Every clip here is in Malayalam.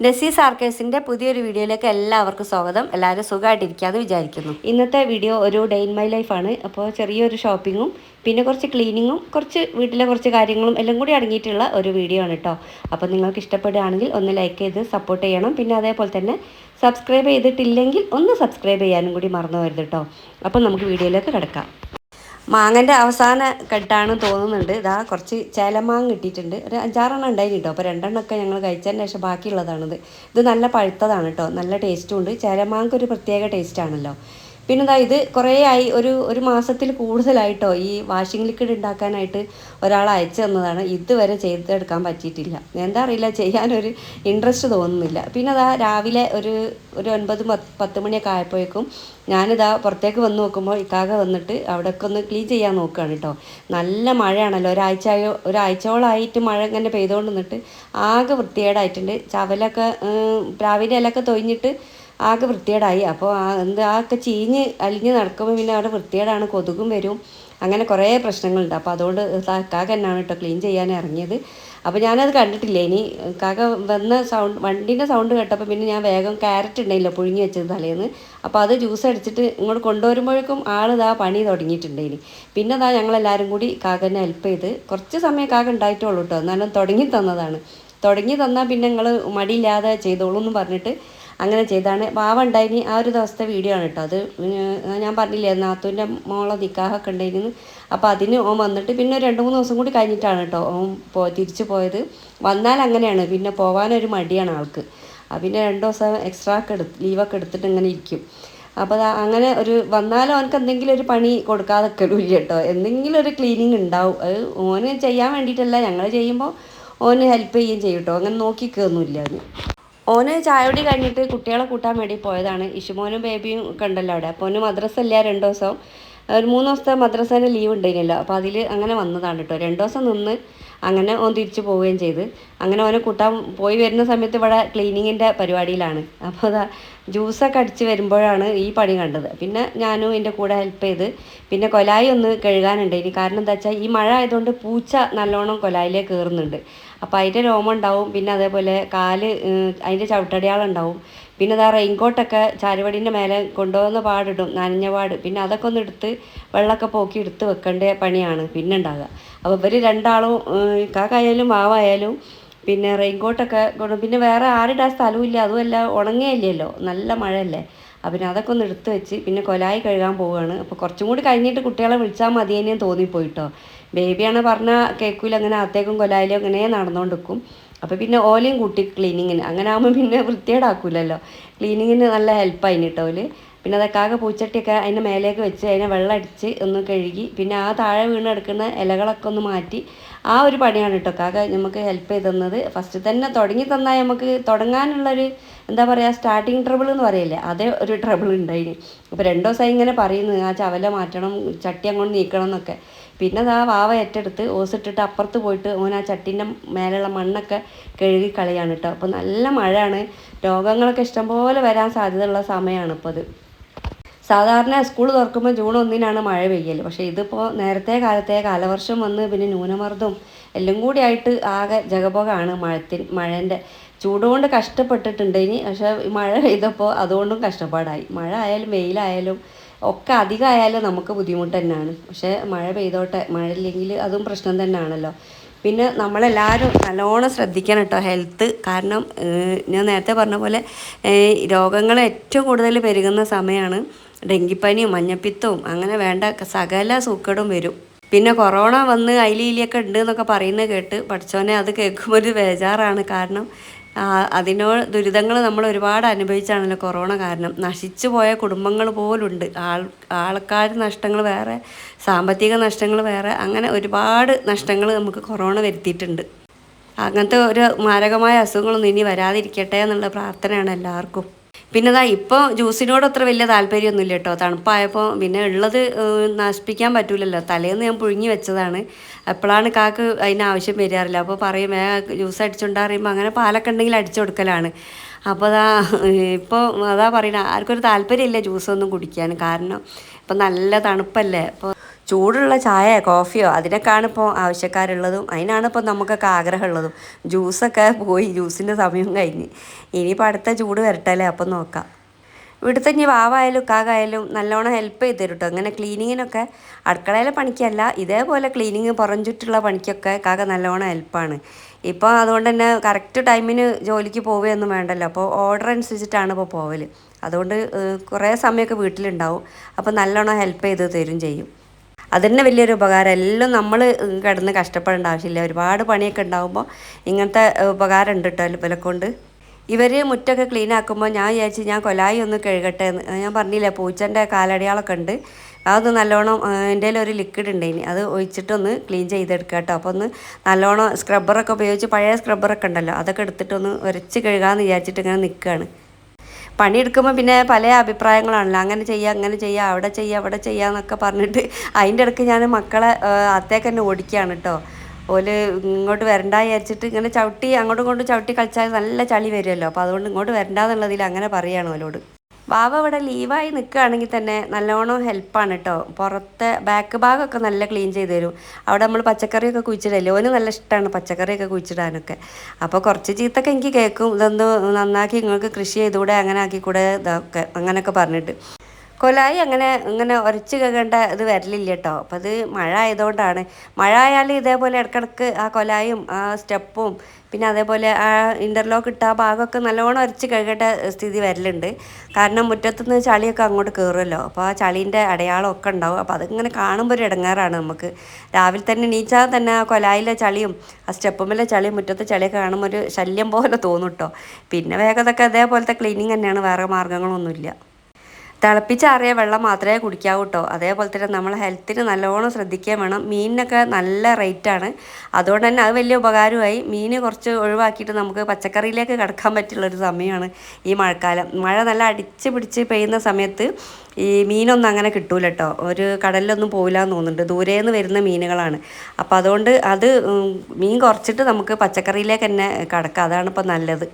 നസീസ് ആർക്കേഴ്സിന്റെ പുതിയൊരു വീഡിയോയിലേക്ക് എല്ലാവർക്കും സ്വാഗതം. എല്ലാവരും സുഖമായിട്ടിരിക്കാമെന്ന് വിചാരിക്കുന്നു. ഇന്നത്തെ വീഡിയോ ഒരു ഡേ ഇൻ മൈ ലൈഫാണ് അപ്പോൾ ചെറിയൊരു ഷോപ്പിങ്ങും പിന്നെ കുറച്ച് ക്ലീനിങ്ങും കുറച്ച് വീട്ടിലെ കുറച്ച് കാര്യങ്ങളും എല്ലാം കൂടി അടങ്ങിയിട്ടുള്ള ഒരു വീഡിയോ ആണ് കേട്ടോ അപ്പോൾ നിങ്ങൾക്ക് ഇഷ്ടപ്പെടുകയാണെങ്കിൽ ഒന്ന് ലൈക്ക് ചെയ്ത് സപ്പോർട്ട് ചെയ്യണം. പിന്നെ അതേപോലെ തന്നെ സബ്സ്ക്രൈബ് ചെയ്തിട്ടില്ലെങ്കിൽ ഒന്ന് സബ്സ്ക്രൈബ് ചെയ്യാനും കൂടി മറന്നു വരുത് കേട്ടോ അപ്പോൾ നമുക്ക് വീഡിയോയിലേക്ക് കിടക്കാം. മാങ്ങന്റെ അവസാന കെട്ടാണ് തോന്നുന്നുണ്ട്. ഇതാ കുറച്ച് ചേലമാങ്ങ കിട്ടിയിട്ടുണ്ട്. ഒരു അഞ്ചാറെണ്ണം ഉണ്ടായിരുന്നു കേട്ടോ അപ്പോൾ രണ്ടെണ്ണമൊക്കെ ഞങ്ങൾ കഴിച്ചതിന് ശേഷം ബാക്കിയുള്ളതാണിത്. ഇത് നല്ല പഴുത്തതാണ് കേട്ടോ നല്ല ടേസ്റ്റും ഉണ്ട്. ചേലമാങ്ങക്ക് ഒരു പ്രത്യേക ടേസ്റ്റ് ആണല്ലോ. പിന്നെ ഇതാ കുറേ ആയി ഒരു ഒരു മാസത്തിൽ കൂടുതലായിട്ടോ ഈ വാഷിംഗ് ലിക്വിഡ് ഉണ്ടാക്കാനായിട്ട് ഒരാൾ അയച്ചു തന്നതാണ്. ഇതുവരെ ചെയ്തെടുക്കാൻ പറ്റിയിട്ടില്ല. എന്താ അറിയില്ല ചെയ്യാനൊരു ഇൻട്രസ്റ്റ് തോന്നുന്നില്ല. പിന്നെ അതാ രാവിലെ ഒരു ഒരു ഒൻപത് പത്ത് മണിയൊക്കെ ആയപ്പോഴേക്കും ഞാനിതാ പുറത്തേക്ക് വന്ന് നോക്കുമ്പോൾ ഇക്കാക വന്നിട്ട് അവിടെയൊക്കെ ഒന്ന് ക്ലീൻ ചെയ്യാൻ നോക്കുകയാണ് കേട്ടോ നല്ല മഴയാണല്ലോ. ഒരാഴ്ചയോ ഒരാഴ്ചയോളായിട്ട് മഴ ഇങ്ങനെ പെയ്തുകൊണ്ട് നിന്നിട്ട് ആകെ വൃത്തികേടായിട്ടുണ്ട്. ചവലൊക്കെ പ്രാവിന്റെ ഇലൊക്കെ തൊഴിഞ്ഞിട്ട് ആകെ വൃത്തികേടായി. അപ്പോൾ ആ എന്ത് ആക്കെ ചീഞ്ഞ് അലിഞ്ഞ് നടക്കുമ്പോൾ പിന്നെ അവിടെ വൃത്തികേടാണ് കൊതുകും വരും. അങ്ങനെ കുറേ പ്രശ്നങ്ങളുണ്ട്. അപ്പോൾ അതുകൊണ്ട് കാക്ക എന്നാണ് കേട്ടോ ക്ലീൻ ചെയ്യാൻ ഇറങ്ങിയത്. അപ്പോൾ ഞാനത് കണ്ടിട്ടില്ല. ഇനി കാക്ക വന്ന സൗണ്ട് വണ്ടീന്റെ സൗണ്ട് കേട്ടപ്പോൾ പിന്നെ ഞാൻ വേഗം ക്യാരറ്റ് ഉണ്ടായില്ല പുഴുങ്ങി വെച്ചത് തലേന്ന്. അപ്പോൾ അത് ജ്യൂസ് അടിച്ചിട്ട് ഇങ്ങോട്ട് കൊണ്ടുവരുമ്പോഴേക്കും ആൾ ഇതാ പണി തുടങ്ങിയിട്ടുണ്ട് ഇനി. പിന്നെ അതാ ഞങ്ങളെല്ലാവരും കൂടി കാക്കനെ ഹെൽപ്പ് ചെയ്ത് കുറച്ച് സമയം കാക്ക ഉണ്ടായിട്ടുള്ളൂ കേട്ടോ എന്നാലും തുടങ്ങി തന്നതാണ്. തുടങ്ങി തന്നാൽ പിന്നെ നിങ്ങൾ മടിയില്ലാതെ ചെയ്തോളൂ എന്ന് പറഞ്ഞിട്ട് അങ്ങനെ ചെയ്താണ് വാവ ആ ഒരു ദിവസത്തെ വീഡിയോ ആണ് കേട്ടോ അത് ഞാൻ പറഞ്ഞില്ലേ നാത്തൂന്റെ മോളെ നിക്കാഹൊക്കെ ഉണ്ടായിരുന്നു അപ്പോൾ അതിന് ഓൻ വന്നിട്ട് പിന്നെ രണ്ട് മൂന്ന് ദിവസം കൂടി കഴിഞ്ഞിട്ടാണ് കേട്ടോ ഓൻ പോ തിരിച്ചു പോയത്. വന്നാൽ അങ്ങനെയാണ്. പിന്നെ പോകാനൊരു മടിയാണ് ആൾക്ക്. പിന്നെ രണ്ട് ദിവസം എക്സ്ട്രാ ഒക്കെ എടുത്ത് ലീവൊക്കെ എടുത്തിട്ട് ഇങ്ങനെ ഇരിക്കും. അപ്പോൾ അങ്ങനെ ഒരു വന്നാലും അവനക്ക് എന്തെങ്കിലും ഒരു പണി കൊടുക്കാതെ ഇല്ല കേട്ടോ എന്തെങ്കിലും ഒരു ക്ലീനിങ് ഉണ്ടാവും. അത് ഓന് ചെയ്യാൻ വേണ്ടിയിട്ടല്ല. ഞങ്ങൾ ചെയ്യുമ്പോൾ ഓന് ഹെൽപ്പ് ചെയ്യുകയും ചെയ്യും കേട്ടോ അങ്ങനെ നോക്കിക്കൊന്നുമില്ല അവന്. ഓന് ചായയോടി കഴിഞ്ഞിട്ട് കുട്ടികളെ കൂട്ടാൻ വേണ്ടി പോയതാണ്. ഇഷുമോനും ബേബിയും കണ്ടല്ലോ അവിടെ. അപ്പോൾ ഓന് മദ്രസ ഇല്ല രണ്ട് ദിവസം. ഒരു മൂന്ന് ദിവസത്തെ മദ്രസേന്റെ ലീവ് ഉണ്ടായിരുന്നല്ലോ. അപ്പോൾ അതിൽ അങ്ങനെ വന്നതാണ് കേട്ടോ രണ്ട് ദിവസം നിന്ന് അങ്ങനെ ഓൻ തിരിച്ചു പോവുകയും ചെയ്ത്. അങ്ങനെ ഓനെ കൂട്ടാൻ പോയി വരുന്ന സമയത്ത് ഇവിടെ ക്ലീനിങ്ങിന്റെ പരിപാടിയിലാണ്. അപ്പോൾ അതാ ജ്യൂസൊക്കെ അടിച്ച് വരുമ്പോഴാണ് ഈ പണി കണ്ടത്. പിന്നെ ഞാനും എന്റെ കൂടെ ഹെൽപ്പ് ചെയ്ത്. പിന്നെ കൊലായി ഒന്ന് കഴുകാനുണ്ട്. ഇനി കാരണം എന്താ വെച്ചാൽ ഈ മഴ ആയതുകൊണ്ട് പൂച്ച നല്ലോണം കൊലായിലേക്ക് കയറുന്നുണ്ട്. അപ്പോൾ അതിന്റെ രോമം ഉണ്ടാവും. പിന്നെ അതേപോലെ കാൽ അതിന്റെ ചവിട്ടടയാളം ഉണ്ടാവും. പിന്നെ അതാ റെയിൻകോട്ടൊക്കെ ചാരുവടീന്റെ മേലെ കൊണ്ടുപോകുന്ന പാടിടും നനഞ്ഞ പാട്. പിന്നെ അതൊക്കെ ഒന്ന് എടുത്ത് വെള്ളമൊക്കെ പോക്കി എടുത്ത് വെക്കേണ്ട പണിയാണ് പിന്നെ ഉണ്ടാകുക അപ്പോൾ ഇവർ രണ്ടാളും കാക്കായാലും മാവായാലും പിന്നെ റെയിൻകോട്ടൊക്കെ കൊണ്ട് പിന്നെ വേറെ ആരിടാൻ സ്ഥലമില്ല അതുമല്ല ഉണങ്ങിയല്ലോ നല്ല മഴയല്ലേ. അപ്പം അതൊക്കെ ഒന്ന് എടുത്ത് വെച്ച് പിന്നെ കൊലായി കഴുകാൻ പോവുകയാണ്. അപ്പോൾ കുറച്ചും കൂടി കഴിഞ്ഞിട്ട് കുട്ടികളെ വിളിച്ചാൽ മതി തന്നെയാണ് തോന്നിപ്പോയിട്ടോ ബേബിയാണ് പറഞ്ഞാൽ കേൾക്കൂല അങ്ങനെ അത്തേക്കും കൊലായിലും അങ്ങനെ നടന്നുകൊണ്ടിരിക്കും. അപ്പോൾ പിന്നെ ഓലയും കൂട്ടി ക്ലീനിങ്ങിന് അങ്ങനെ ആകുമ്പോൾ പിന്നെ വൃത്തിയേടാക്കൂലല്ലോ ക്ലീനിങ്ങിന് നല്ല ഹെൽപ്പായി കേട്ടോ ഓൽ. പിന്നെ അതൊക്കെ പൂച്ചട്ടിയൊക്കെ അതിന്റെ മേലേക്ക് വെച്ച് അതിനെ വെള്ളം അടിച്ച് ഒന്ന് കഴുകി പിന്നെ ആ താഴെ വീണ് കിടക്കുന്ന ഇലകളൊക്കെ ഒന്ന് മാറ്റി ആ ഒരു പണിയാണ് കേട്ടോ കാക്ക നമുക്ക് ഹെൽപ്പ് ചെയ്ത് തന്നത്. ഫസ്റ്റ് തന്നെ തുടങ്ങി തന്നാൽ നമുക്ക് തുടങ്ങാനുള്ളൊരു എന്താ പറയുക സ്റ്റാർട്ടിങ് ട്രബിൾ എന്ന് പറയില്ലേ? അതേ ഒരു ട്രബിൾ ഉണ്ടായിന്. അപ്പോൾ രണ്ടു ദിവസമായി ഇങ്ങനെ പറയുന്നു ആ ചവല മാറ്റണം ചട്ടി അങ്ങോട്ട് നീക്കണം എന്നൊക്കെ. പിന്നെ ആ വാവ ഏറ്റെടുത്ത് ഓസിട്ടിട്ട് അപ്പുറത്ത് പോയിട്ട് ഓൻ ആ ചട്ടീന്റെ മേലുള്ള മണ്ണൊക്കെ കഴുകി കളയാണ് കേട്ടോ അപ്പോൾ നല്ല മഴയാണ്. രോഗങ്ങളൊക്കെ ഇഷ്ടംപോലെ വരാൻ സാധ്യതയുള്ള സമയമാണ് ഇപ്പോൾ അത് സാധാരണ സ്കൂൾ തുറക്കുമ്പോൾ ജൂൺ ഒന്നിനാണ് മഴ പെയ്യൽ പക്ഷേ ഇതിപ്പോൾ നേരത്തെ കാലത്തെ കാലവർഷം വന്ന് പിന്നെ ന്യൂനമർദ്ദവും എല്ലാം കൂടി ആയിട്ട് ആകെ ജഗപോകാണ് മഴത്തിൽ. മഴേന്റെ ചൂടുകൊണ്ട് കഷ്ടപ്പെട്ടിട്ടുണ്ട് ഇനി. പക്ഷേ മഴ പെയ്തപ്പോൾ അതുകൊണ്ടും കഷ്ടപ്പാടായി. മഴ ആയാലും വെയിലായാലും ഒക്കെ അധികമായാലും നമുക്ക് ബുദ്ധിമുട്ട് തന്നെയാണ്. പക്ഷേ മഴ പെയ്തോട്ടെ. മഴ ഇല്ലെങ്കിൽ അതും പ്രശ്നം തന്നെയാണല്ലോ. പിന്നെ നമ്മളെല്ലാവരും നല്ലോണം ശ്രദ്ധിക്കണം കേട്ടോ ഹെൽത്ത്. കാരണം ഞാൻ നേരത്തെ പറഞ്ഞ പോലെ രോഗങ്ങൾ ഏറ്റവും കൂടുതൽ പെരുകുന്ന സമയമാണ് ഡെങ്കിപ്പനിയും മഞ്ഞപ്പിത്തവും അങ്ങനെ വേണ്ട സകല സൂക്കേടും വരും. പിന്നെ കൊറോണ വന്ന് അയിലിയിലൊക്കെ ഉണ്ട് എന്നൊക്കെ പറയുന്നത് കേട്ട് പഠിച്ചോനെ അത് കേൾക്കുമ്പോൾ ഒരു ബേജാറാണ്. കാരണം അതിനോ ദുരിതങ്ങൾ നമ്മൾ ഒരുപാട് അനുഭവിച്ചാണല്ലോ കൊറോണ കാരണം. നശിച്ചു പോയ കുടുംബങ്ങൾ പോലുണ്ട്. ആൾ ആൾക്കാർ നഷ്ടങ്ങൾ വേറെ സാമ്പത്തിക നഷ്ടങ്ങൾ വേറെ അങ്ങനെ ഒരുപാട് നഷ്ടങ്ങൾ നമുക്ക് കൊറോണ വരുത്തിയിട്ടുണ്ട്. അങ്ങനത്തെ ഒരു മാരകമായ അസുഖങ്ങളൊന്നും ഇനി വരാതിരിക്കട്ടെ എന്നുള്ള പ്രാർത്ഥനയാണ് എല്ലാവർക്കും. പിന്നെ അതാ ഇപ്പോൾ ജ്യൂസിനോട് അത്ര വലിയ താല്പര്യമൊന്നുമില്ല കേട്ടോ. തണുപ്പായപ്പോൾ പിന്നെ ഉള്ളത് നശിപ്പിക്കാൻ പറ്റൂലല്ലോ. തലേന്ന് ഞാൻ പുഴുങ്ങി വെച്ചതാണ്. എപ്പോഴാണ് കാക്ക് അതിന് ആവശ്യം വരാറില്ല. അപ്പോൾ പറയും ജ്യൂസ് അടിച്ചുകൊണ്ടറിയുമ്പോൾ അങ്ങനെ പാലൊക്കെ ഉണ്ടെങ്കിൽ അടിച്ചു കൊടുക്കലാണ്. അപ്പോൾ അതാ ഇപ്പോൾ അതാ പറയുന്നത് ആർക്കൊരു താല്പര്യമില്ല ജ്യൂസൊന്നും കുടിക്കാൻ. കാരണം ഇപ്പം നല്ല തണുപ്പല്ലേ? അപ്പോൾ ചൂടുള്ള ചായ കോഫിയോ അതിനൊക്കെയാണ് ഇപ്പോൾ ആവശ്യക്കാരുള്ളതും. അതിനാണ് ഇപ്പോൾ നമുക്കൊക്കെ ആഗ്രഹമുള്ളതും. ജ്യൂസൊക്കെ പോയി ജ്യൂസിന്റെ സമയം കഴിഞ്ഞ്. ഇനിയിപ്പോൾ അടുത്ത ചൂട് വരട്ടല്ലേ? അപ്പം നോക്കാം. ഇവിടുത്തെ ഇനി വാവായാലും കാകായാലും നല്ലോണം ഹെൽപ്പ് ചെയ്ത് തരും കേട്ടോ അങ്ങനെ ക്ലീനിങ്ങിനൊക്കെ അടുക്കളയിലെ പണിക്കല്ല ഇതേപോലെ ക്ലീനിങ് പുറം ചുറ്റുള്ള പണിക്കൊക്കെ കാക്ക നല്ലോണം ഹെൽപ്പാണ് ഇപ്പോൾ അതുകൊണ്ട് തന്നെ കറക്റ്റ് ടൈമിന് ജോലിക്ക് പോവുകയൊന്നും വേണ്ടല്ലോ. അപ്പോൾ ഓർഡർ അനുസരിച്ചിട്ടാണ് ഇപ്പോൾ പോവൽ അതുകൊണ്ട് കുറേ സമയമൊക്കെ വീട്ടിലുണ്ടാവും. അപ്പോൾ നല്ലോണം ഹെൽപ്പ് ചെയ്ത് തരും ചെയ്യും. അതിന് വലിയൊരു ഉപകാരം. എല്ലാം നമ്മൾ കിടന്ന് കഷ്ടപ്പെടേണ്ട ആവശ്യമില്ല. ഒരുപാട് പണിയൊക്കെ ഉണ്ടാകുമ്പോൾ ഇങ്ങനത്തെ ഉപകാരം ഉണ്ട് കേട്ടോ ഇവരെ കൊണ്ട്. ഇവർ മുറ്റൊക്കെ ക്ലീൻ ആക്കുമ്പോൾ ഞാൻ വിചാരിച്ച് ഞാൻ കൊലായി ഒന്ന് കഴുകട്ടെ എന്ന്. ഞാൻ പറഞ്ഞില്ല പൂച്ചന്റെ കാലടയാളൊക്കെ ഉണ്ട്. അതൊന്ന് നല്ലോണം എന്റെ ഒരു ലിക്വിഡ് ഉണ്ട് ഇനി അത് ഒഴിച്ചിട്ടൊന്ന് ക്ലീൻ ചെയ്തെടുക്കുക കേട്ടോ അപ്പോൾ ഒന്ന് നല്ലോണം സ്ക്രബ്ബറൊക്കെ ഉപയോഗിച്ച് പഴയ സ്ക്രബ്ബറൊക്കെ ഉണ്ടല്ലോ അതൊക്കെ എടുത്തിട്ടൊന്ന് ഉരച്ച് കഴുകാമെന്ന് വിചാരിച്ചിട്ട് ഇങ്ങനെ നിൽക്കുകയാണ് പണിയെടുക്കുമ്പോൾ പിന്നെ പല അഭിപ്രായങ്ങളാണല്ലോ. അങ്ങനെ ചെയ്യുക അങ്ങനെ ചെയ്യുക അവിടെ ചെയ്യുക അവിടെ ചെയ്യുക എന്നൊക്കെ പറഞ്ഞിട്ട് അതിന്റെ ഇടയ്ക്ക് ഞാൻ മക്കളെ അത്തേക്ക് തന്നെ ഓടിക്കുകയാണ് കേട്ടോ ഓൽ ഇങ്ങോട്ട് വരണ്ട വിചാരിച്ചിട്ട് ഇങ്ങനെ ചവിട്ടി അങ്ങോട്ടും ഇങ്ങോട്ടും ചവിട്ടി കളിച്ചാൽ നല്ല ചളി വരുമല്ലോ അപ്പോൾ അതുകൊണ്ട് ഇങ്ങോട്ട് വരണ്ടെന്നുള്ളതിൽ അങ്ങനെ പറയുകയാണ് ഓലോട്. വാവ ഇവിടെ ലീവായി നിൽക്കുകയാണെങ്കിൽ തന്നെ നല്ലോണം ഹെൽപ്പാണ് കേട്ടോ. പുറത്തെ ബാക്ക് ഭാഗമൊക്കെ നല്ല ക്ലീൻ ചെയ്ത് തരും. അവിടെ നമ്മൾ പച്ചക്കറിയൊക്കെ കുഴിച്ചിടല്ലേ? ഓന് നല്ല ഇഷ്ടമാണ് പച്ചക്കറിയൊക്കെ കുഴിച്ചിടാനൊക്കെ. അപ്പോൾ കുറച്ച് ചീത്തൊക്കെ എനിക്ക് കേൾക്കും. ഇതൊന്ന് നന്നാക്കി നിങ്ങൾക്ക് കൃഷി ചെയ്തുകൂടെ അങ്ങനെ ആക്കിക്കൂടെ ഇതൊക്കെ അങ്ങനെയൊക്കെ പറഞ്ഞിട്ട്. കൊലായി അങ്ങനെ ഇങ്ങനെ ഉരച്ച് കേൾക്കേണ്ട ഇത് വരലില്ല കേട്ടോ. അപ്പോൾ അത് മഴ ആയതുകൊണ്ടാണ്. മഴ ആയാലും ഇതേപോലെ ഇടക്കിടക്ക് ആ കൊലായും ആ സ്റ്റെപ്പും പിന്നെ അതേപോലെ ആ ഇന്റർലോക്ക് ഇട്ട ആ ഭാഗമൊക്കെ നല്ലോണം ഒരച്ച് കഴുകേണ്ട സ്ഥിതി വരലുണ്ട്. കാരണം മുറ്റത്തുനിന്ന് ചളിയൊക്കെ അങ്ങോട്ട് കയറുമല്ലോ അപ്പോൾ ആ ചളീന്റെ അടയാളമൊക്കെ ഉണ്ടാവും. അപ്പോൾ അതിങ്ങനെ കാണുമ്പോൾ ഒരു ഇടങ്ങാറാണ് നമുക്ക്. രാവിലെ തന്നെ നീച്ചാൽ തന്നെ ആ കൊലായിലെ ചളിയും ആ സ്റ്റെപ്പുമിലെ ചളിയും മുറ്റത്തെ ചളിയൊക്കെ കാണുമ്പോൾ ഒരു ശല്യം പോലെ തോന്നും കേട്ടോ പിന്നെ വേഗതൊക്കെ അതേപോലത്തെ ക്ലീനിങ് തന്നെയാണ്. വേറെ മാർഗങ്ങളൊന്നുമില്ല. തിളപ്പിച്ചാറിയ വെള്ളം മാത്രമേ കുടിക്കാവൂ കേട്ടോ അതേപോലെ തന്നെ നമ്മൾ ഹെൽത്തിന് നല്ലോണം ശ്രദ്ധിക്കുകയും വേണം. മീനിനൊക്കെ നല്ല റേറ്റാണ് അതുകൊണ്ട് തന്നെ അത് വലിയ ഉപകാരമായി മീൻ കുറച്ച് ഒഴിവാക്കിയിട്ട് നമുക്ക് പച്ചക്കറിയിലേക്ക് കിടക്കാൻ പറ്റുള്ളൊരു സമയമാണ് ഈ മഴക്കാലം. മഴ നല്ല അടിച്ച് പിടിച്ച് പെയ്യുന്ന സമയത്ത് ഈ മീനൊന്നും അങ്ങനെ കിട്ടൂല കേട്ടോ ഒരു കടലിലൊന്നും പോകില്ല എന്ന് തോന്നുന്നുണ്ട്. ദൂരെ നിന്ന് വരുന്ന മീനുകളാണ്. അപ്പോൾ അതുകൊണ്ട് അത് മീൻ കുറച്ചിട്ട് നമുക്ക് പച്ചക്കറിയിലേക്ക് തന്നെ കിടക്കാം. അതാണ് ഇപ്പോൾ നല്ലത്.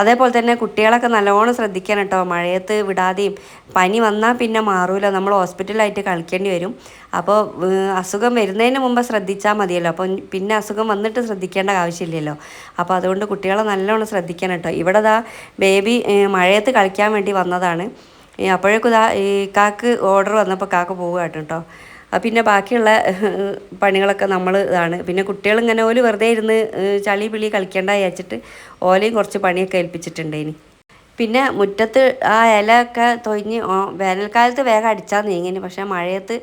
അതേപോലെ തന്നെ കുട്ടികളൊക്കെ നല്ലോണം ശ്രദ്ധിക്കണം കേട്ടോ. മഴയത്ത് വിടാതെയും. പനി വന്നാൽ പിന്നെ മാറൂല. നമ്മൾ ഹോസ്പിറ്റലായിട്ട് കളിക്കേണ്ടി വരും. അപ്പോൾ അസുഖം വരുന്നതിന് മുമ്പ് ശ്രദ്ധിച്ചാൽ മതിയല്ലോ. അപ്പോൾ പിന്നെ അസുഖം വന്നിട്ട് ശ്രദ്ധിക്കേണ്ട ആവശ്യമില്ലല്ലോ. അപ്പോൾ അതുകൊണ്ട് കുട്ടികളെ നല്ലോണം ശ്രദ്ധിക്കണം കേട്ടോ. ഇവിടെ ദാ ബേബി മഴയത്ത് കളിക്കാൻ വേണ്ടി വന്നതാണ്. അപ്പോഴേക്കും ഇതാ ഈ കാക്ക് ഓർഡർ വന്നപ്പോൾ കാക്ക് പോവുകയാണ് കേട്ടോ. പിന്നെ ബാക്കിയുള്ള പണികളൊക്കെ നമ്മൾ ഇതാണ്. പിന്നെ കുട്ടികളിങ്ങനെ ഓൽ വെറുതെ ഇരുന്ന് ചളി പിളി കളിക്കേണ്ട വിചാരിച്ചിട്ട് ഓലയും കുറച്ച് പണിയൊക്കെ ഏൽപ്പിച്ചിട്ടുണ്ട് ഇനി. പിന്നെ മുറ്റത്ത് ആ ഇലയൊക്കെ തൊഴിഞ്ഞ് വേനൽക്കാലത്ത് വേഗം അടിച്ചാൽ നീങ്ങിന്. പക്ഷേ മഴയത്ത്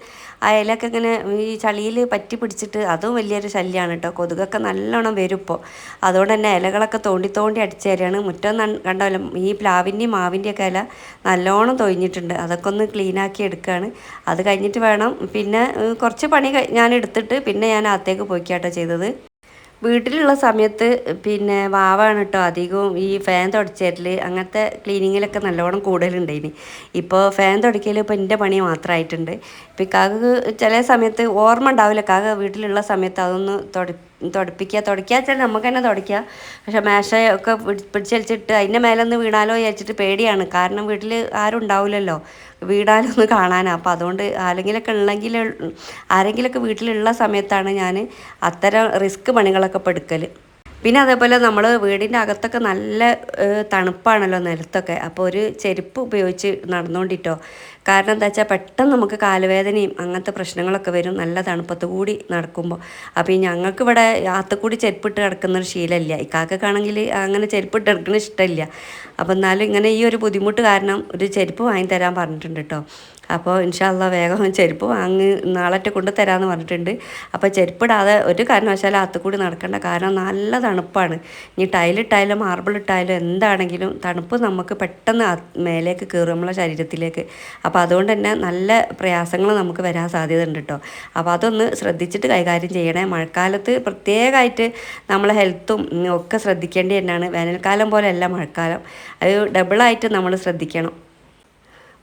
ആ ഇലയൊക്കെ ഇങ്ങനെ ഈ ചളിയിൽ പറ്റി പിടിച്ചിട്ട് അതും വലിയൊരു ശല്യമാണ് കേട്ടോ കൊതുകൊക്കെ നല്ലോണം വരും ഇപ്പോൾ അതുകൊണ്ട് തന്നെ ഇലകളൊക്കെ തോണ്ടി തോണ്ടി അടിച്ചു തരികയാണ് മുറ്റം കണ്ടല്ലോ ഈ പ്ലാവിന്റെയും മാവിന്റെയൊക്കെ ഇല നല്ലോണം തൊഴിഞ്ഞിട്ടുണ്ട് അതൊക്കെ ഒന്ന് ക്ലീനാക്കി എടുക്കുകയാണ് അത് കഴിഞ്ഞിട്ട് വേണം. പിന്നെ കുറച്ച് പണി ഞാൻ എടുത്തിട്ട് പിന്നെ ഞാൻ അകത്തേക്ക് പോയിക്കാട്ടോ ചെയ്തത്. വീട്ടിലുള്ള സമയത്ത് പിന്നെ വാവാണ് കേട്ടോ അധികവും ഈ ഫാൻ തുടച്ചേരൽ അങ്ങനത്തെ ക്ലീനിങ്ങിലൊക്കെ നല്ലോണം കൂടുതലുണ്ടായിന്. ഇപ്പോൾ ഫാൻ തുടയ്ക്കൽ ഇപ്പോൾ എന്റെ പണി മാത്രമായിട്ടുണ്ട് ഇപ്പം കാക്ക് ചില സമയത്ത് ഓർമ്മ ഉണ്ടാവില്ല. കാക്ക വീട്ടിലുള്ള സമയത്ത് അതൊന്ന് തുട തുടപ്പിക്കുക. തുടക്കുക വെച്ചാൽ നമുക്ക് തന്നെ തുടയ്ക്കുക. പക്ഷെ മേശയൊക്കെ പിടിച്ചലിച്ചിട്ട് അതിന്റെ മേലൊന്ന് വീണാലോ വിചാരിച്ചിട്ട് പേടിയാണ്. കാരണം വീട്ടിൽ ആരും ഉണ്ടാവില്ലല്ലോ. വീടാലൊന്ന് കാണാനാണ് അപ്പോൾ അതുകൊണ്ട് ആരെങ്കിലൊക്കെ ഉണ്ടെങ്കിൽ ആരെങ്കിലൊക്കെ വീട്ടിലുള്ള സമയത്താണ് ഞാൻ അത്തരം റിസ്ക് പണികളൊക്കെ എടുക്കൽ പിന്നെ അതേപോലെ നമ്മൾ വീടിന്റെ അകത്തൊക്കെ നല്ല തണുപ്പാണല്ലോ നിലത്തൊക്കെ. അപ്പോൾ ഒരു ചെരുപ്പ് ഉപയോഗിച്ച് നടന്നുകൊണ്ടിട്ടോ. കാരണം എന്താ വെച്ചാൽ പെട്ടെന്ന് നമുക്ക് കാലുവേദനയും അങ്ങനത്തെ പ്രശ്നങ്ങളൊക്കെ വരും. നല്ല തണുപ്പത്ത് കൂടി നടക്കുമ്പോൾ അപ്പോൾ ഈ ഞങ്ങൾക്ക് ഇവിടെ കൂടി ചെരുപ്പിട്ട് കിടക്കുന്ന ഒരു ശീലമില്ല ഇക്കാക്കാണെങ്കിൽ അങ്ങനെ ചെരുപ്പിട്ട് കിടക്കുന്ന ഇഷ്ടമില്ല അപ്പോൾ എന്നാലും ഇങ്ങനെ ഈ ഒരു ബുദ്ധിമുട്ട് കാരണം ഒരു ചെരുപ്പ് വാങ്ങി തരാൻ പറഞ്ഞിട്ടുണ്ട് കേട്ടോ അപ്പോൾ ഇൻഷാല്ല വേഗം ചെരുപ്പ് വാങ്ങി നാളത്തെ കൊണ്ട് തരാമെന്ന് പറഞ്ഞിട്ടുണ്ട്. അപ്പോൾ ചെരുപ്പിടാതെ ഒരു കാരണവശാലും അത്തുകൂടി നടക്കേണ്ട. കാരണം നല്ല തണുപ്പാണ്. ഇനി ടൈലിട്ടായാലും മാർബിൾ ഇട്ടായാലും എന്താണെങ്കിലും തണുപ്പ് നമുക്ക് പെട്ടെന്ന് മേലേക്ക് കയറും നമ്മളെ ശരീരത്തിലേക്ക്. അപ്പോൾ അതുകൊണ്ട് തന്നെ നല്ല പ്രയാസങ്ങൾ നമുക്ക് വരാൻ സാധ്യത ഉണ്ട് കേട്ടോ. അപ്പോൾ അതൊന്ന് ശ്രദ്ധിച്ചിട്ട് കൈകാര്യം ചെയ്യണേ. മഴക്കാലത്ത് പ്രത്യേകമായിട്ട് നമ്മളെ ഹെൽത്തും ഒക്കെ ശ്രദ്ധിക്കേണ്ടി തന്നെയാണ്. വേനൽക്കാലം പോലെയല്ല മഴക്കാലം. അത് ഡബിളായിട്ട് നമ്മൾ ശ്രദ്ധിക്കണം.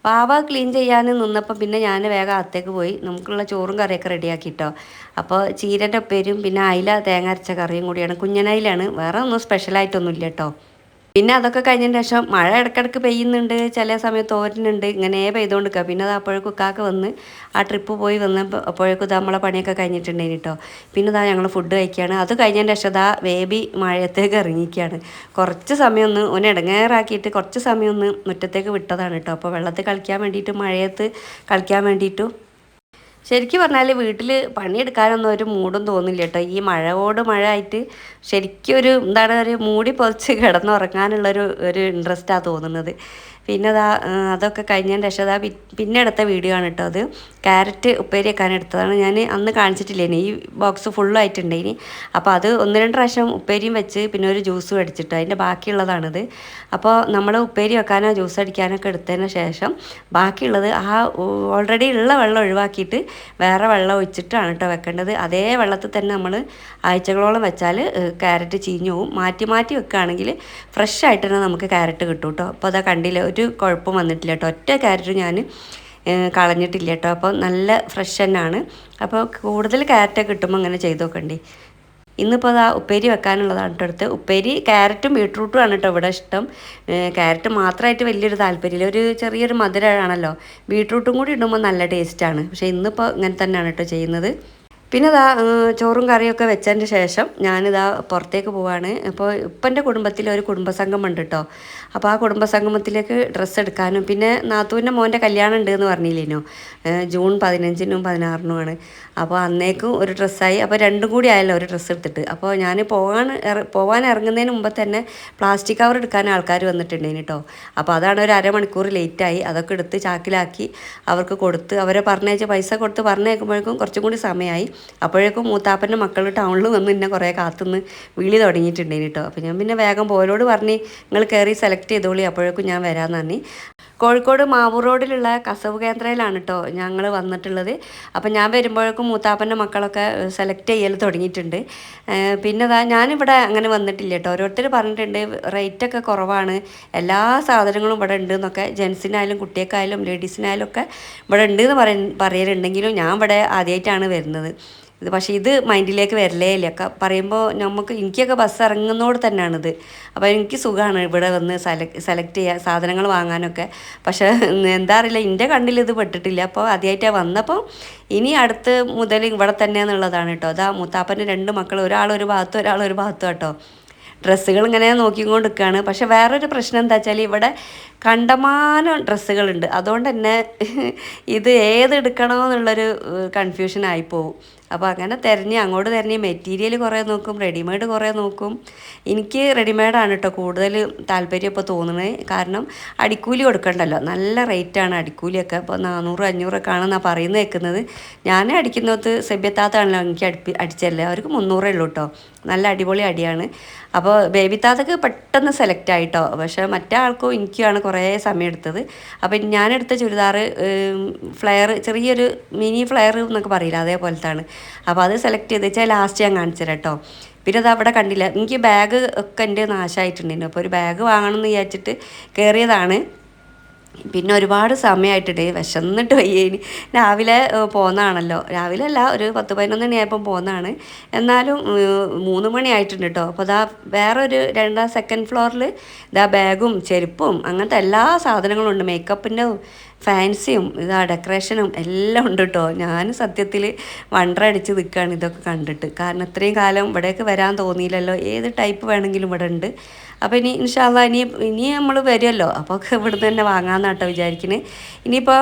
വാവ ക്ലീൻ ചെയ്യാൻ നിന്നപ്പോൾ പിന്നെ ഞാൻ വേഗം അകത്തേക്ക് പോയി. നമുക്കുള്ള ചോറും കറിയൊക്കെ റെഡിയാക്കി റെഡിയാക്കിട്ടോ. അപ്പോൾ ചീരന്റെ ഉപ്പേരും പിന്നെ അയില തേങ്ങ അരച്ച കറിയും കൂടിയാണ്. കുഞ്ഞനയിലാണ്. വേറെ ഒന്നും സ്പെഷ്യലായിട്ടൊന്നും ഇല്ല കേട്ടോ പിന്നെ അതൊക്കെ കഴിഞ്ഞതിന് ശേഷം മഴ ഇടക്കിടക്ക് പെയ്യുന്നുണ്ട് ചില സമയത്ത് തോരുന്നുണ്ട് ഇങ്ങനെ പെയ്തുകൊണ്ടിരിക്കുക. പിന്നെ അത് അപ്പോഴേക്കും കാക്ക വന്ന് ആ ട്രിപ്പ് പോയി വന്നപ്പോൾ അപ്പോഴേക്കും ഇത് നമ്മളെ പണിയൊക്കെ കഴിഞ്ഞിട്ടുണ്ടെങ്കിൽ കേട്ടോ പിന്നെ ഇതാ ഞങ്ങൾ ഫുഡ് കഴിക്കുകയാണ്. അത് കഴിഞ്ഞതിന് ശേഷം ഇതാ വേബി മഴയത്തേക്ക് ഇറങ്ങിയിരിക്കുകയാണ്. കുറച്ച് സമയം ഒന്ന് ഒന്ന് ഇടങ്ങേറാക്കിയിട്ട് കുറച്ച് സമയം ഒന്ന് മുറ്റത്തേക്ക് വിട്ടതാണ് കേട്ടോ അപ്പോൾ വെള്ളത്തിൽ കളിക്കാൻ വേണ്ടിയിട്ട് മഴയത്ത് കളിക്കാൻ വേണ്ടിയിട്ടും ശരിക്കും പറഞ്ഞാൽ വീട്ടിൽ പണിയെടുക്കാനൊന്നും ഒരു മൂടും തോന്നില്ല കേട്ടോ ഈ മഴയോട് മഴ ആയിട്ട് ശരിക്കും ഒരു എന്താണ് ഒരു മൂടി പൊതിച്ച് കിടന്നുറങ്ങാനുള്ളൊരു ഒരു ഇൻട്രസ്റ്റാണ് തോന്നുന്നത്. പിന്നെ അതാ അതൊക്കെ കഴിഞ്ഞതിന് ശേഷം അതാ പിന്നെ എടുത്ത വീഡിയോ ആണ് കേട്ടോ അത്. ക്യാരറ്റ് ഉപ്പേരി വെക്കാൻ എടുത്തതാണ്. ഞാൻ അന്ന് കാണിച്ചിട്ടില്ലേനി ഈ ബോക്സ് ഫുള്ളായിട്ടുണ്ടേനി അപ്പോൾ അത് ഒന്ന് രണ്ട് പ്രാവശ്യം ഉപ്പേരിയും വെച്ച് പിന്നെ ഒരു ജ്യൂസും അടിച്ചിട്ട്. അതിന്റെ ബാക്കിയുള്ളതാണിത്. അപ്പോൾ നമ്മൾ ഉപ്പേരി വെക്കാനോ ജ്യൂസ് അടിക്കാനൊക്കെ എടുത്തതിന് ശേഷം ബാക്കിയുള്ളത് ആ ഓൾറെഡി ഉള്ള വെള്ളം ഒഴിവാക്കിയിട്ട് വേറെ വെള്ളം ഒഴിച്ചിട്ടാണ് കേട്ടോ വെക്കേണ്ടത്. അതേ വെള്ളത്തിൽ തന്നെ നമ്മൾ ആഴ്ചകളോളം വെച്ചാൽ ക്യാരറ്റ് ചീഞ്ഞു പോവും. മാറ്റി മാറ്റി വെക്കുകയാണെങ്കിൽ ഫ്രഷ് ആയിട്ട് തന്നെ നമുക്ക് ക്യാരറ്റ് കിട്ടും കേട്ടോ അപ്പോൾ അതാ കണ്ടില്ല ഒരു കുഴപ്പം വന്നിട്ടില്ല കേട്ടോ ഒറ്റ ക്യാരറ്റ് ഞാൻ കളഞ്ഞിട്ടില്ല കേട്ടോ. അപ്പോൾ നല്ല ഫ്രഷ് തന്നെയാണ്. അപ്പോൾ കൂടുതൽ ക്യാരറ്റ് കിട്ടുമ്പോൾ അങ്ങനെ ചെയ്ത് നോക്കണ്ടേ ഇന്നിപ്പോൾ അതാ ഉപ്പേരി വെക്കാനുള്ളതാണ് കേട്ടോ അടുത്ത്. ഉപ്പേരി ക്യാരറ്റും ബീട്രൂട്ടും ആണ് കേട്ടോ ഇവിടെ ഇഷ്ടം. ക്യാരറ്റ് മാത്രമായിട്ട് വലിയൊരു താല്പര്യമില്ല. ഒരു ചെറിയൊരു മധുരമാണല്ലോ. ബീട്രൂട്ടും കൂടി ഇടുമ്പോൾ നല്ല ടേസ്റ്റാണ് പക്ഷേ ഇന്നിപ്പോൾ ഇങ്ങനെ തന്നെയാണ് കേട്ടോ ചെയ്യുന്നത്. പിന്നെ ഇതാ ചോറും കറിയൊക്കെ വെച്ചതിന് ശേഷം ഞാനിതാ പുറത്തേക്ക് പോവാണ്. അപ്പോൾ ഇപ്പന്റെ കുടുംബത്തിൽ ഒരു കുടുംബസംഗമം ഉണ്ട് കേട്ടോ അപ്പോൾ ആ കുടുംബസംഗമത്തിലേക്ക് ഡ്രസ്സ് എടുക്കാനും പിന്നെ നാത്തൂന്റെ മോന്റെ കല്യാണം ഉണ്ട് എന്ന് പറഞ്ഞില്ലേനോ ജൂൺ പതിനഞ്ചിനും പതിനാറിനുമാണ്. അപ്പോൾ അന്നേക്കും ഒരു ഡ്രസ്സായി. അപ്പോൾ രണ്ടും കൂടി ആയല്ലോ ഒരു ഡ്രസ്സ് എടുത്തിട്ട്. അപ്പോൾ ഞാൻ പോകാൻ പോകാൻ ഇറങ്ങുന്നതിന് മുമ്പ് തന്നെ പ്ലാസ്റ്റിക് കവർ എടുക്കാൻ ആൾക്കാർ വന്നിട്ടുണ്ടേന് കേട്ടോ അപ്പോൾ അതാണ് ഒരു അരമണിക്കൂർ ലേറ്റായി. അതൊക്കെ എടുത്ത് ചാക്കിലാക്കി അവർക്ക് കൊടുത്ത് അവരെ പറഞ്ഞയച്ച പൈസ കൊടുത്ത് പറഞ്ഞേക്കുമ്പോഴേക്കും കുറച്ചും കൂടി സമയമായി. അപ്പോഴേക്കും മൂത്താപ്പന്റെ മക്കൾ ടൗണിൽ വന്ന് എന്നെ കുറേ കാത്തുനിന്ന് വിളി തുടങ്ങിയിട്ടുണ്ടേന് കേട്ടോ അപ്പോൾ ഞാൻ പിന്നെ വേഗം പോലോട് പറഞ്ഞ് നിങ്ങൾ കയറി സെലക്ട് ചെയ്തോളി അപ്പോഴേക്കും ഞാൻ വരാമെന്ന് പറഞ്ഞു. കോഴിക്കോട് മാവൂർ റോഡിലുള്ള കസവ് കേന്ദ്രയിലാണ് കേട്ടോ ഞങ്ങൾ വന്നിട്ടുള്ളത്. അപ്പം ഞാൻ വരുമ്പോഴേക്കും മൂത്താപ്പന്റെ മക്കളൊക്കെ സെലക്ട് ചെയ്യൽ തുടങ്ങിയിട്ടുണ്ട്. പിന്നെ അതാ ഞാനിവിടെ അങ്ങനെ വന്നിട്ടില്ല കേട്ടോ ഓരോരുത്തർ പറഞ്ഞിട്ടുണ്ട് റേറ്റൊക്കെ കുറവാണ്. എല്ലാ സാധനങ്ങളും ഇവിടെ ഉണ്ട് എന്നൊക്കെ. ജെൻസിനായാലും കുട്ടികൾക്കായാലും ലേഡീസിനായാലും ഒക്കെ ഇവിടെ ഉണ്ട് എന്ന് പറയ പറയലുണ്ടെങ്കിലും ഞാൻ ഇവിടെ ആദ്യമായിട്ടാണ് വരുന്നത്. ഇത് പക്ഷേ ഇത് മൈൻഡിലേക്ക് വരലേ ഇല്ല. പറയുമ്പോൾ നമുക്ക് എനിക്കൊക്കെ ബസ് ഇറങ്ങുന്നതോട് തന്നെയാണിത് അപ്പോൾ എനിക്ക് സുഖമാണ് ഇവിടെ വന്ന് സെലക്ട് സെലക്ട് ചെയ്യുക സാധനങ്ങൾ വാങ്ങാനൊക്കെ. പക്ഷേ എന്താ അറിയില്ല എന്റെ കണ്ണിൽ ഇത് പെട്ടിട്ടില്ല. അപ്പോൾ ആദ്യമായിട്ടാണ് വന്നപ്പോൾ ഇനി അടുത്ത് മുതൽ ഇവിടെ തന്നെ എന്നുള്ളതാണ് കേട്ടോ. അതാ മുത്താപ്പന്റെ രണ്ട് മക്കൾ ഒരാൾ ഒരു ഭാഗത്തും ഒരാൾ ഒരു ഭാഗത്തും കേട്ടോ. ഡ്രസ്സുകൾ ഇങ്ങനെ നോക്കിക്കൊണ്ട് നിൽക്കുകയാണ് പക്ഷെ വേറൊരു പ്രശ്നം എന്താ വെച്ചാൽ ഇവിടെ കണ്ടമാനം ഡ്രസ്സുകളുണ്ട്. അതുകൊണ്ട് തന്നെ ഇത് ഏത് എടുക്കണമെന്നുള്ളൊരു കൺഫ്യൂഷൻ ആയിപ്പോവും. അപ്പോൾ അങ്ങനെ തിരഞ്ഞ് അങ്ങോട്ട് തിരഞ്ഞ് മെറ്റീരിയൽ കുറേ നോക്കും റെഡിമെയ്ഡ് കുറേ നോക്കും. എനിക്ക് റെഡിമെയ്ഡാണ് കേട്ടോ കൂടുതൽ താല്പര്യം ഇപ്പോൾ തോന്നുന്നത് കാരണം അടിക്കൂലി കൊടുക്കണ്ടല്ലോ. നല്ല റേറ്റാണ് അടിക്കൂലിയൊക്കെ. ഇപ്പോൾ നാനൂറ് അഞ്ഞൂറൊക്കെ ആണെന്നാണ് പറയുന്നത് കേൾക്കുന്നത് ഞാൻ അടിക്കുന്നത് സെബ്യത്താത്താണല്ലോ എനിക്ക് അടിപ്പി അടിച്ചല്ലേ. അവർക്ക് മുന്നൂറേ ഉള്ളൂ കേട്ടോ നല്ല അടിപൊളി അടിയാണ്. അപ്പോൾ ബേബി താത്തക്ക് പെട്ടെന്ന് സെലക്ട് ആയിട്ടോ പക്ഷേ മറ്റേ ആൾക്കും എനിക്കാണ് കുറേ സമയം എടുത്തത് അപ്പം ഞാനെടുത്ത ചുരിദാറ് ഫ്ലെയർ ചെറിയൊരു മിനി ഫ്ലെയർ എന്നൊക്കെ പറയില്ല അതേപോലത്താണ്. അപ്പോൾ അത് സെലക്ട് ചെയ്ത് വെച്ചാൽ ലാസ്റ്റ് ഞാൻ കാണിച്ചു കേട്ടോ പിന്നെ അത് അവിടെ കണ്ടില്ല എനിക്ക് ബാഗ് ഒക്കെ എന്റെ നാശമായിട്ടുണ്ടായിരുന്നു അപ്പോൾ ഒരു ബാഗ് വാങ്ങണം എന്ന് വിചാരിച്ചിട്ട് കയറിയതാണ് പിന്നെ ഒരുപാട് സമയമായിട്ടുണ്ട് വിശന്നിട്ട് വയ്യേനി രാവിലെ പോകുന്നതാണല്ലോ രാവിലെ അല്ല ഒരു പത്ത് പതിനൊന്ന് മണിയായപ്പം പോകുന്നതാണ് എന്നാലും മൂന്ന് മണിയായിട്ടുണ്ട് കേട്ടോ അപ്പോൾ അതാ വേറൊരു രണ്ടാം സെക്കൻഡ് ഫ്ലോറിൽ ഇതാ ബാഗും ചെരുപ്പും അങ്ങനത്തെ എല്ലാ സാധനങ്ങളും ഉണ്ട്. മേക്കപ്പിന്റെ ഫാൻസിയും ഇതാ ഡെക്കറേഷനും എല്ലാം ഉണ്ട് കേട്ടോ ഞാൻ സത്യത്തിൽ വണ്ടർ അടിച്ച് നിൽക്കുകയാണ് ഇതൊക്കെ കണ്ടിട്ട്. കാരണം ഇത്രയും കാലം ഇവിടേക്ക് വരാൻ തോന്നിയില്ലല്ലോ. ഏത് ടൈപ്പ് വേണമെങ്കിലും ഇവിടെ ഉണ്ട്. അപ്പോൾ ഇനി ഇൻഷാല്ല ഇനി ഇനി നമ്മൾ വരുമല്ലോ അപ്പോൾ ഇവിടുന്ന് തന്നെ വാങ്ങാമെന്ന് കേട്ടോ വിചാരിക്കുന്നത് ഇനിയിപ്പോൾ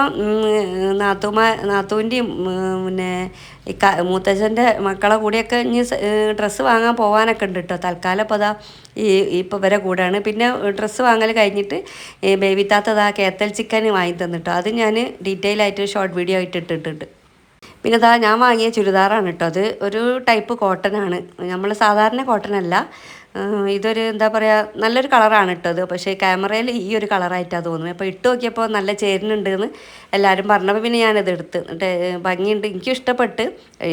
നാത്തൂമ നാത്തൂന്റെയും പിന്നെ മൂത്തച്ഛന്റെ മക്കളെ കൂടെയൊക്കെ ഇനി ഡ്രസ്സ് വാങ്ങാൻ പോകാനൊക്കെ ഉണ്ട് കേട്ടോ തൽക്കാലം ഇപ്പോൾ അതാ ഈ ഇപ്പോൾ വരെ കൂടാണ്. പിന്നെ ഡ്രസ്സ് വാങ്ങൽ കഴിഞ്ഞിട്ട് ബേബി ആ കേത്തൽ ചിക്കൻ വാങ്ങി തന്നിട്ടോ അത് ഞാൻ ഡീറ്റെയിൽ ആയിട്ട് ഷോർട്ട് വീഡിയോ ആയിട്ട് ഇട്ടിട്ടുണ്ട്. പിന്നെ ഇതാ ഞാൻ വാങ്ങിയ ചുരിദാറാണ് കേട്ടോ അത് ഒരു ടൈപ്പ് കോട്ടൺ ആണ് നമ്മൾ സാധാരണ കോട്ടൺ അല്ല ഇതൊരു എന്താ പറയുക നല്ലൊരു കളറാണ് ഇട്ടത്. പക്ഷേ ക്യാമറയിൽ ഈ ഒരു കളറായിട്ടാണ് തോന്നുന്നത്. അപ്പോൾ ഇട്ട് നോക്കിയപ്പോൾ നല്ല ചേരുന്നുണ്ട് എന്ന് എല്ലാവരും പറഞ്ഞപ്പോൾ പിന്നെ ഞാനത് എടുത്ത്. ഭംഗിയുണ്ട്. എനിക്കും ഇഷ്ടപ്പെട്ട്.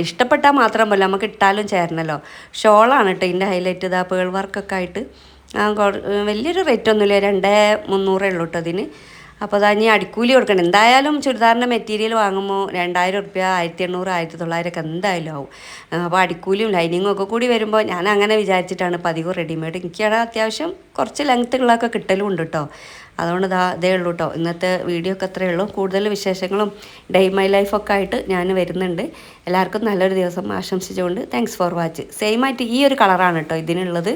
ഇഷ്ടപ്പെട്ടാൽ മാത്രമല്ല നമുക്ക് ഇട്ടാലും ചേരണല്ലോ. ഷോളാണ് കേട്ടോ ഇതിന്റെ ഹൈലൈറ്റ്. ഇതാ പേൾ വർക്കൊക്കെ ആയിട്ട്. വലിയൊരു റേറ്റ് ഒന്നുമില്ല. രണ്ടേ മുന്നൂറേ ഉള്ളൂ കേട്ടോ അതിന് അപ്പോൾ അതാ ഇനി അടിക്കൂലി കൊടുക്കണം എന്തായാലും ചുരിദാറിന്റെ മെറ്റീരിയൽ വാങ്ങുമ്പോൾ രണ്ടായിരം റുപ്യ ആയിരത്തി എണ്ണൂറ് ആയിരത്തി തൊള്ളായിരം ഒക്കെ എന്തായാലും ആവും. അപ്പോൾ അടിക്കൂലിയും ലൈനിങ്ങും ഒക്കെ കൂടി വരുമ്പോൾ ഞാൻ അങ്ങനെ വിചാരിച്ചിട്ടാണ് പതിവ് റെഡിമെയ്ഡ് എനിക്കാണ് അത്യാവശ്യം കുറച്ച് ലെങ്ത് ഉള്ളതൊക്കെ കിട്ടലും ഉണ്ട് കേട്ടോ അതുകൊണ്ട് ഇതാ ഇതേ ഉള്ളൂ കേട്ടോ ഇന്നത്തെ വീഡിയോ ഒക്കെ അത്രയേ ഉള്ളൂ. കൂടുതൽ വിശേഷങ്ങളും ഡേ മൈ ലൈഫൊക്കെ ആയിട്ട് ഞാൻ വരുന്നുണ്ട്. എല്ലാവർക്കും നല്ലൊരു ദിവസം ആശംസിച്ചുകൊണ്ട് താങ്ക്സ് ഫോർ വാച്ച് സെയിം ആയിട്ട് ഈ ഒരു കളറാണ് കേട്ടോ ഇതിനുള്ളത്.